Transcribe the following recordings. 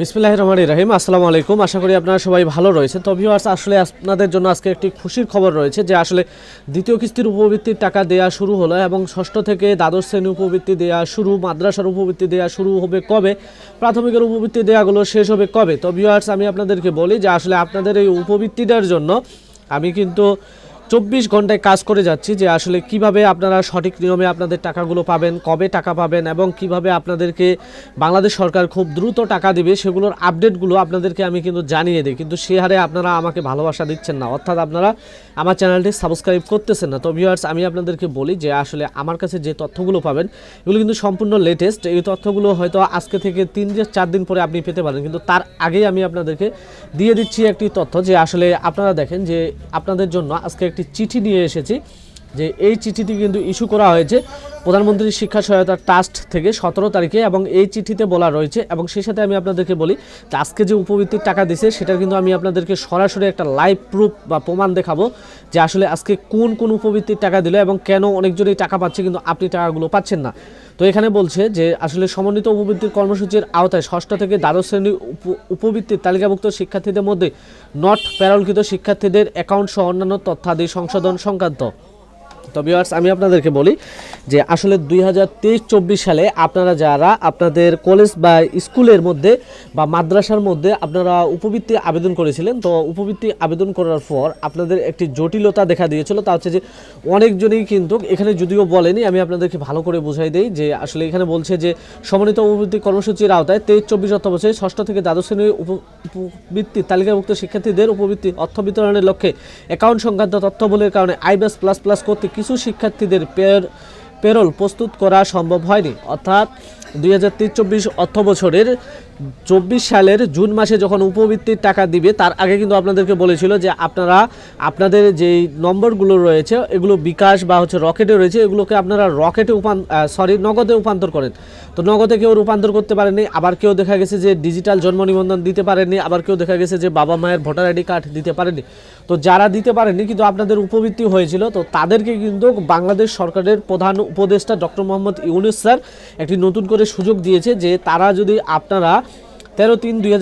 বিসমিল্লাহ রহমান রাহিম। আসসালামু আলাইকুম। আশা করি আপনারা সবাই ভালো রয়েছে তো ভিউয়ার্স আসলে আপনাদের জন্য আজকে একটি খুশির খবর রয়েছে যে আসলে দ্বিতীয় কিস্তির উপবৃত্তির টাকা দেওয়া শুরু হলো এবং ষষ্ঠ থেকে দ্বাদশ শ্রেণি উপবৃত্তি দেওয়া শুরু, মাদ্রাসার উপবৃত্তি দেওয়া শুরু হবে কবে? প্রাথমিকের উপবৃত্তি দেওয়াগুলো শেষ হবে কবে? তো ভিউয়ার্স আমি আপনাদেরকে বলি যে আসলে আপনাদের এই উপবৃত্তিটার জন্য আমি কিন্তু চব্বিশ ঘন্টায় কাজ করে যাচ্ছি যে আসলে কীভাবে আপনারা সঠিক নিয়মে আপনাদের টাকাগুলো পাবেন, কবে টাকা পাবেন এবং কীভাবে আপনাদেরকে বাংলাদেশ সরকার খুব দ্রুত টাকা দেবে সেগুলোর আপডেটগুলো আপনাদেরকে আমি কিন্তু জানিয়ে দিই। কিন্তু সে হারে আপনারা আমাকে ভালোবাসা দিচ্ছেন না। অর্থাৎ আপনারা আমার চ্যানেলটি সাবস্ক্রাইব করতেছেন না। তো ভিউয়ার্স আমি আপনাদেরকে বলি যে আসলে আমার কাছে যে তথ্যগুলো পাবেন, এগুলো কিন্তু সম্পূর্ণ লেটেস্ট এই তথ্যগুলো হয়তো আজকে থেকে তিন চার দিন পরে আপনি পেতে পারেন। কিন্তু তার আগেই আমি আপনাদেরকে দিয়ে দিচ্ছি একটি তথ্য যে আসলে আপনারা দেখেন যে আপনাদের জন্য আজকে একটি চিঠি নিয়ে এসেছি। যে এই চিঠিটি কিন্তু ইস্যু করা হয়েছে প্রধানমন্ত্রী শিক্ষা সহায়তা ট্রাস্ট থেকে সতেরো তারিখে এবং এই চিঠিতে বলা রয়েছে এবং সেই সাথে আমি আপনাদেরকে বলি আজকে যে উপবৃত্তির টাকা দিছে, সেটা কিন্তু আমি আপনাদেরকে সরাসরি একটা লাইভ প্রুফ বা প্রমাণ দেখাবো যে আসলে আজকে কোন কোন উপবৃত্তির টাকা দিল এবং কেন অনেকজনই টাকা পাচ্ছে কিন্তু আপনি টাকাগুলো পাচ্ছেন না। তো এখানে বলছে যে আসলে সমন্বিত উপবৃত্তির কর্মসূচির আওতায় ষষ্ঠ থেকে দ্বাদশ শ্রেণি উপ- উপবৃত্তির তালিকাভুক্ত শিক্ষার্থীদের মধ্যে নট প্যারলকৃত শিক্ষার্থীদের অ্যাকাউন্ট সহ অন্যান্য তথ্যাদি সংশোধন সংক্রান্ত। তো ভিউয়ার্স আমি আপনাদেরকে বলি যে আসলে দুই হাজার তেইশ সালে আপনারা যারা আপনাদের কলেজ বা স্কুলের মধ্যে বা মাদ্রাসার মধ্যে আপনারা উপবৃত্তি আবেদন করেছিলেন, তো উপবৃত্তি আবেদন করার পর আপনাদের একটি জটিলতা দেখা দিয়েছিল। তা হচ্ছে যে অনেকজনই কিন্তু এখানে যদিও বলেনি, আমি আপনাদেরকে ভালো করে বুঝাই দিই যে আসলে এখানে বলছে যে সমন্বিত উপবৃত্তি কর্মসূচির আওতায় তেইশ চব্বিশ অর্থ বছরে ষষ্ঠ থেকে দ্বাদশ শ্রেণির উপ- উপবৃত্তি তালিকাভুক্ত শিক্ষার্থীদের উপবৃত্তি, অর্থ বিতরণের লক্ষ্যে অ্যাকাউন্ট সংক্রান্ত তথ্যবলের কারণে আইবাস প্লাস প্লাস করতে কিছু শিক্ষার্থীদের পের পেরোল প্রস্তুত করা সম্ভব হয়নি। অর্থাৎ দুই হাজার তেইশ চব্বিশ অর্থ বছরের চব্বিশ সালের জুন মাসে যখন উপবৃত্তির টাকা দিবে, তার আগে কিন্তু আপনাদেরকে বলেছিল যে আপনারা, আপনাদের যেই নম্বরগুলো রয়েছে, এগুলো বিকাশ বা হচ্ছে রকেটে রয়েছে, এগুলোকে আপনারা রকেটে উপান সরি নগদে রূপান্তর করেন। তো নগদে কেউ রূপান্তর করতে পারেনি আবার কেউ দেখা গেছে যে ডিজিটাল জন্ম নিবন্ধন দিতে পারেনি আবার কেউ দেখা গেছে যে বাবা মায়ের ভোটার আইডি কার্ড দিতে পারেনি তো যারা দিতে পারেনি কিন্তু আপনাদের উপবৃত্তি হয়েছিল, তো তাদেরকে কিন্তু বাংলাদেশ সরকারের প্রধান উপদেষ্টা ডক্টর মোহাম্মদ ইউনুস স্যার একটি নতুন করে সুযোগ দিয়েছে যে তারা যদি আপনারা তেরো তিন দুই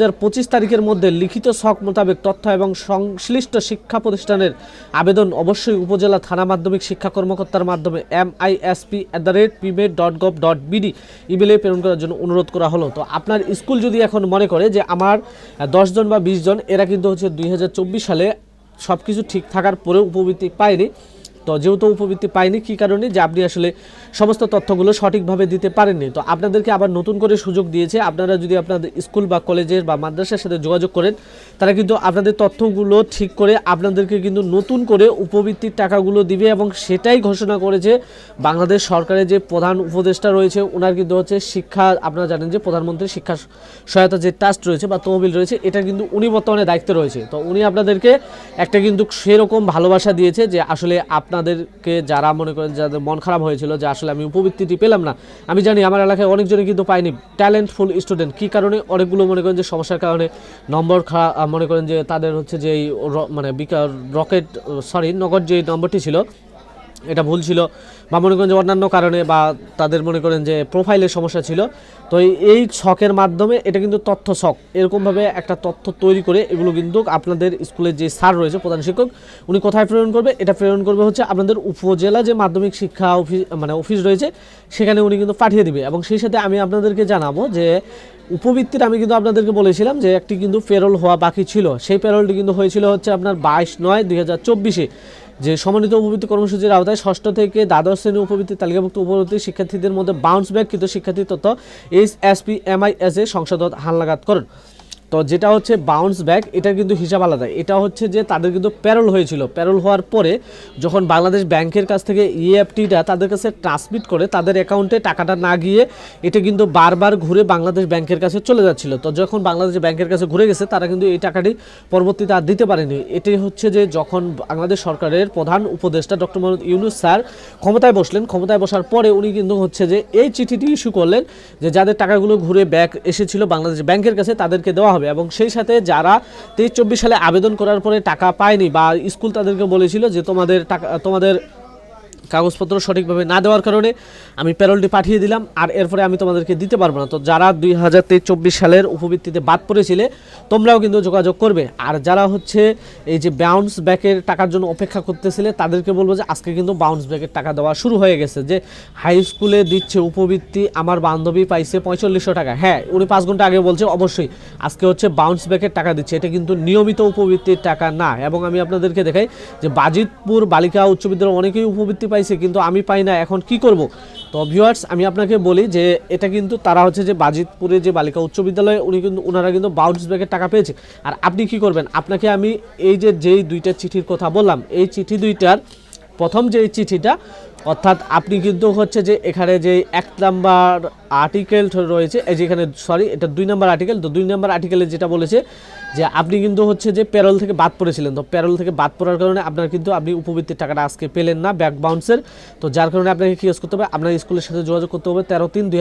তারিখের মধ্যে লিখিত শখ মোতাবেক তথ্য এবং সংশ্লিষ্ট শিক্ষা প্রতিষ্ঠানের আবেদন অবশ্যই উপজেলা থানা মাধ্যমিক শিক্ষা কর্মকর্তার মাধ্যমে M I S P at the rate পিমেড dot gov dot BD ইমেলে প্রেরণ করার জন্য অনুরোধ করা হলো। তো আপনার স্কুল যদি এখন মনে করে যে আমার দশজন বা বিশ জন, এরা কিন্তু হচ্ছে দুই হাজার চব্বিশ সালে সব কিছু ঠিক থাকার পরেও উপবৃত্তি পায়নি। তো যেহেতু উপবৃত্তি পায়নি, কী কারণে? যে আপনি আসলে সমস্ত তথ্যগুলো সঠিকভাবে দিতে পারেননি। তো আপনাদেরকে আবার নতুন করে সুযোগ দিয়েছে। আপনারা যদি আপনাদের স্কুল বা কলেজের বা মাদ্রাসার সাথে যোগাযোগ করেন, তারা কিন্তু আপনাদের তথ্যগুলো ঠিক করে আপনাদেরকে কিন্তু নতুন করে উপবৃত্তির টাকাগুলো দিবে এবং সেটাই ঘোষণা করেছে বাংলাদেশ সরকারের যে প্রধান উপদেষ্টা রয়েছে ওনার কিন্তু হচ্ছে শিক্ষা, আপনারা জানেন যে প্রধানমন্ত্রী শিক্ষা সহায়তা যে ট্রাস্ট রয়েছে বা তহবিল রয়েছে, এটা কিন্তু উনি বর্তমানে দায়িত্বে রয়েছে। তো উনি আপনাদেরকে একটা কিন্তু সেরকম ভালোবাসা দিয়েছে যে আসলে আপনাদেরকে যারা মনে করেন যাদের মন খারাপ হয়েছিল, যে আসলে আমি উপবৃত্তিটি পেলাম না। আমি জানি আমার এলাকায় অনেকজনই কিন্তু পাইনি ট্যালেন্টফুল স্টুডেন্ট কী কারণে? অনেকগুলো মনে করেন যে সমস্যার কারণে নম্বর খারাপ মনে করেন যে তাদের হচ্ছে যে মানে বিকা- রকেট সরি নগদ যে নম্বরটি ছিল এটা ভুল ছিল বা মনে করেন যে অন্যান্য কারণে বা তাদের মনে করেন যে প্রোফাইলের সমস্যা ছিল। তো এই- ছকের মাধ্যমে এটা কিন্তু তথ্য ছক এরকমভাবে একটা তথ্য তৈরি করে এগুলো কিন্তু আপনাদের স্কুলের যে স্যার রয়েছে, প্রধান শিক্ষক, উনি কোথায় প্রেরণ করবে? এটা প্রেরণ করবে হচ্ছে আপনাদের উপজেলা যে মাধ্যমিক শিক্ষা অফিস মানে অফিস রয়েছে, সেখানে উনি কিন্তু পাঠিয়ে দিবে। এবং সেই সাথে আমি আপনাদেরকে জানাব যে উপবৃত্তির আমি কিন্তু আপনাদেরকে বলেছিলাম যে একটি কিন্তু পেরোল হওয়া বাকি ছিল। সেই পেরোলটি কিন্তু হয়েছিল হচ্ছে আপনার বাইশ নয় দুই হাজার চব্বিশে। যে সমন্বিত উপবৃত্তি কর্মসূচির আওতায় ষষ্ঠ থেকে দ্বাদশ শ্রেণি উপবৃত্তি তালিকাভুক্ত উপবৃত্তি শিক্ষার্থীদের মধ্যে বাউন্স ব্যাক কিন্তু শিক্ষার্থী তথ্য এইচ এস পি এমআইএস এ সংসদত হালনাগাদ করেন। তো যেটা হচ্ছে বাউন্স ব্যাক এটার কিন্তু হিসাব আলাদা। এটা হচ্ছে যে তাদের কিন্তু প্যারোল হয়েছিল। প্যারোল হওয়ার পরে যখন বাংলাদেশ ব্যাংকের কাছ থেকে ইএফটিটা তাদের কাছে ট্রান্সমিট করে তাদের অ্যাকাউন্টে টাকাটা না গিয়ে এটা কিন্তু বারবার ঘুরে বাংলাদেশ ব্যাংকের কাছে চলে যাচ্ছিল। তো যখন বাংলাদেশ ব্যাংকের কাছে ঘুরে গেছে, তারা কিন্তু এই টাকাটি পরবর্তীতে আর দিতে পারেনি। এটাই হচ্ছে যে যখন বাংলাদেশ সরকারের প্রধান উপদেষ্টা ডক্টর মোহাম্মদ ইউনুস স্যার ক্ষমতায় বসলেন, ক্ষমতায় বসার পরে উনি কিন্তু হচ্ছে যে এই চিঠিটি ইস্যু করলেন যে যাদের টাকাগুলো ঘুরে ব্যাক এসেছিল বাংলাদেশ ব্যাংকের কাছে তাদেরকে দেওয়া হবে। এবং সেই সাথে যারা তেইশ চব্বিশ সালে আবেদন করার পরে টাকা পায়নি বা স্কুল তাদেরকে বলেছিল যে তোমাদের টাকা তোমাদের কাগজপত্র সঠিকভাবে না দেওয়ার কারণে আমি প্যারোলটি পাঠিয়ে দিলাম। আর এরপরে আমি তোমাদেরকে দিতে পারব না। তো যারা দুই হাজার তেইশ চব্বিশ সালের উপবৃত্তিতে বাদ পড়েছিলে, তোমরাও কিন্তু যোগাযোগ করবে। আর যারা হচ্ছে এই যে বাউন্স ব্যাকের টাকার জন্য অপেক্ষা করতেছিলে, তাদেরকে বলব যে আজকে কিন্তু বাউন্স ব্যাকের টাকা দেওয়া শুরু হয়ে গেছে। যে হাই স্কুলে দিচ্ছে উপবৃত্তি, আমার বান্ধবী পাইছে পঁয়তাল্লিশশো টাকা। হ্যাঁ উনি পাঁচ ঘণ্টা আগে বলছে, অবশ্যই। আজকে হচ্ছে বাউন্স ব্যাকের টাকা দিচ্ছে। এটা কিন্তু নিয়মিত উপবৃত্তির টাকা না। এবং আমি আপনাদেরকে দেখাই যে বাজিতপুর বালিকা উচ্চ বিদ্যালয় অনেকেই উপবৃত্তি পাইছে, কিন্তু আমি পাই না, এখন কি করব? তো ভিউয়ার্স আমি আপনাকে বলি যে এটা কিন্তু তারা হচ্ছে যে বাজিতপুরে যে বালিকা উচ্চ বিদ্যালয়ে উনি কিন্তু ওনারা কিন্তু বাউন্স ব্যাগের টাকা পেয়েছে। আর আপনি কি করবেন? আপনাকে আমি এই যে, যেই দুইটা চিঠির কথা বললাম, এই চিঠি দুইটার, প্রথম যে চিঠিটা, অর্থাৎ আপনি কিন্তু হচ্ছে যে এখানে যে এক নাম্বার আর্টিকেল রয়েছে, এই যেখানে সরি এটা দুই নাম্বার আর্টিকেল তো দুই নাম্বার আর্টিকেলে যেটা বলেছে যে আপনি কিন্তু হচ্ছে যে প্যারোল থেকে বাদ পড়েছিলেন, তো প্যারোল থেকে বাদ পড়ার কারণে আপনার কিন্তু আপনি উপবৃত্তির টাকাটা আজকে পেলেন না ব্যাক বাউন্সের তো যার কারণে আপনাকে কি করতে হবে? আপনার স্কুলের সাথে যোগাযোগ করতে হবে তেরো তিন দুই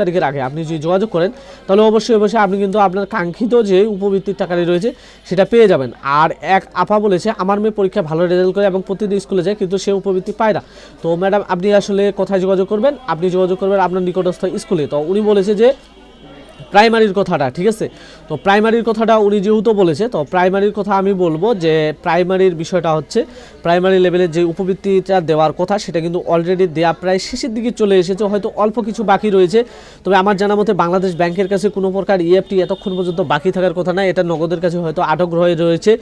তারিখের আগে। আপনি যদি যোগাযোগ করেন, তাহলে অবশ্যই অবশ্যই আপনি কিন্তু আপনার কাঙ্ক্ষিত যে উপবৃত্তির টাকাটি রয়েছে, সেটা পেয়ে যাবেন। আর এক আপা বলেছে, আমার মেয়ে পরীক্ষা ভালো রেজাল্ট করে এবং প্রতিদিন স্কুলে যায়, কিন্তু সে উপবৃত্তি পায় না। তো ম্যাডাম আপনি আসলে কোথায় যোগাযোগ করবেন? আপনি যোগাযোগ করবেন আপনার নিকটস্থ স্কুলে। তো উনি বলেছে যে প্রাইমারির কথাটা, ঠিক আছে? তো প্রাইমারির কথাটা উনি যেহেতু বলেছে, তো প্রাইমারির কথা আমি বলব যে প্রাইমারির বিষয়টা হচ্ছে, প্রাইমারি লেভেলের যে উপবৃত্তিটা দেওয়ার কথা, সেটা কিন্তু অলরেডি দেওয়া প্রায় শেষের দিকে চলে এসেছে, হয়তো অল্প কিছু বাকি রয়েছে। তবে আমার জানা মতে বাংলাদেশ ব্যাংকের কাছে কোনো প্রকার ইএফটি এতক্ষণ পর্যন্ত বাকি থাকার কথা না, এটা নগদের কাছে হয়তো আটক হয়ে রয়েছে।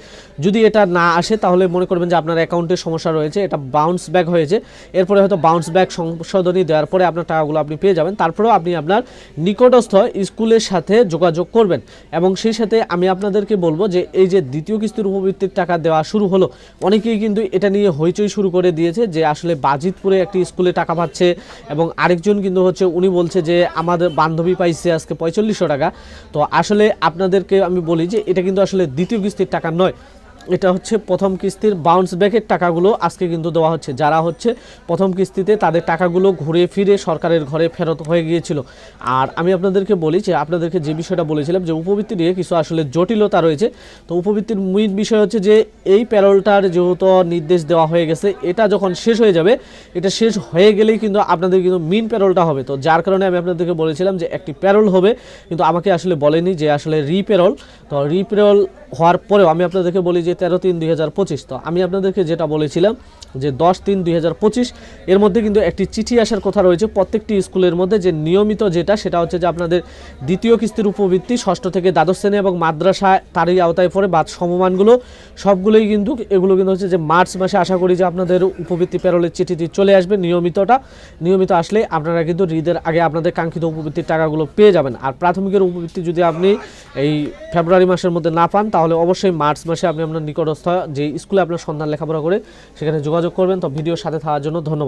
যদি এটা না আসে, তাহলে মনে করবেন যে আপনার অ্যাকাউন্টে সমস্যা রয়েছে, এটা বাউন্স ব্যাক হয়েছে। এরপরে হয়তো বাউন্স ব্যাক সংশোধনী দেওয়ার পরে আপনার টাকাগুলো আপনি পেয়ে যাবেন। তারপরেও আপনি আপনার নিকটস্থ স্কুলের সাথে যোগাযোগ করবেন। এবং সেই সাথে আমি আপনাদেরকে বলব যে এই যে দ্বিতীয় কিস্তির উপবৃত্তির টাকা দেওয়া শুরু হলো, অনেকেই কিন্তু এটা নিয়ে হইচই শুরু করে দিয়েছে যে আসলে বাজিতপুরে একটি স্কুলে টাকা পাচ্ছে এবং আরেকজন কিন্তু হচ্ছে উনি বলছে যে আমাদের বান্ধবী পাইছে আজকে পঁয়তাল্লিশশো টাকা। তো আসলে আপনাদেরকে আমি বলি যে এটা কিন্তু আসলে দ্বিতীয় কিস্তির টাকা নয় এটা হচ্ছে প্রথম কিস্তির বাউন্স ব্যাকের টাকাগুলো আজকে কিন্তু দেওয়া হচ্ছে। যারা হচ্ছে প্রথম কিস্তিতে তাদের টাকাগুলো ঘুরে ফিরে সরকারের ঘরে ফেরত হয়ে গিয়েছিল। আর আমি আপনাদেরকে বলি যে, আপনাদেরকে যে বিষয়টা বলেছিলাম যে, উপবৃত্তি নিয়ে কিছু আসলে জটিলতা রয়েছে। তো উপবৃত্তির মূল বিষয় হচ্ছে যে, এই প্যারোলটার যেহেতু নির্দেশ দেওয়া হয়ে গেছে, এটা যখন শেষ হয়ে যাবে, এটা শেষ হয়ে গেলেই কিন্তু আপনাদের কিন্তু মিন প্যারোলটা হবে। তো যার কারণে আমি আপনাদেরকে বলেছিলাম যে, একটি প্যারোল হবে, কিন্তু আমাকে আসলে বলেনি যে, আসলে রিপ্যারোল তো রিপ্যারোল হওয়ার পরেও আমি আপনাদেরকে বলি যে তেরো তিন দুই তো আমি আপনাদেরকে যেটা বলেছিলাম যে দশ তিন দুই এর মধ্যে কিন্তু একটি চিঠি আসার কথা রয়েছে। প্রত্যেকটি স্কুলের মধ্যে যে নিয়মিত যেটা, সেটা হচ্ছে যে আপনাদের দ্বিতীয় কিস্তির উপবৃত্তি, ষষ্ঠ থেকে দ্বাদশ শ্রেণি এবং মাদ্রাসা তারই আওতায় পড়ে বা সমমানগুলো, সবগুলোই কিন্তু এগুলো কিন্তু হচ্ছে যে মার্চ মাসে আশা করি যে আপনাদের উপবৃত্তি প্যারোলের চিঠিটি চলে আসবে নিয়মিতটা। নিয়মিত আসলে আপনারা কিন্তু ঈদের আগে আপনাদের কাঙ্ক্ষিত উপবৃত্তির টাকাগুলো পেয়ে যাবেন। আর প্রাথমিকের উপবৃত্তি যদি আপনি এই ফেব্রুয়ারি মাসের মধ্যে না পান, তাহলে অবশ্যই মার্চ মাসে আপনি আপনার নিকটস্থ যে স্কুলে আপনার সন্ধান লেখাপড়া করে, সেখানে যোগাযোগ করবেন। তো ভিডিওর সাথে থাকার জন্য ধন্যবাদ।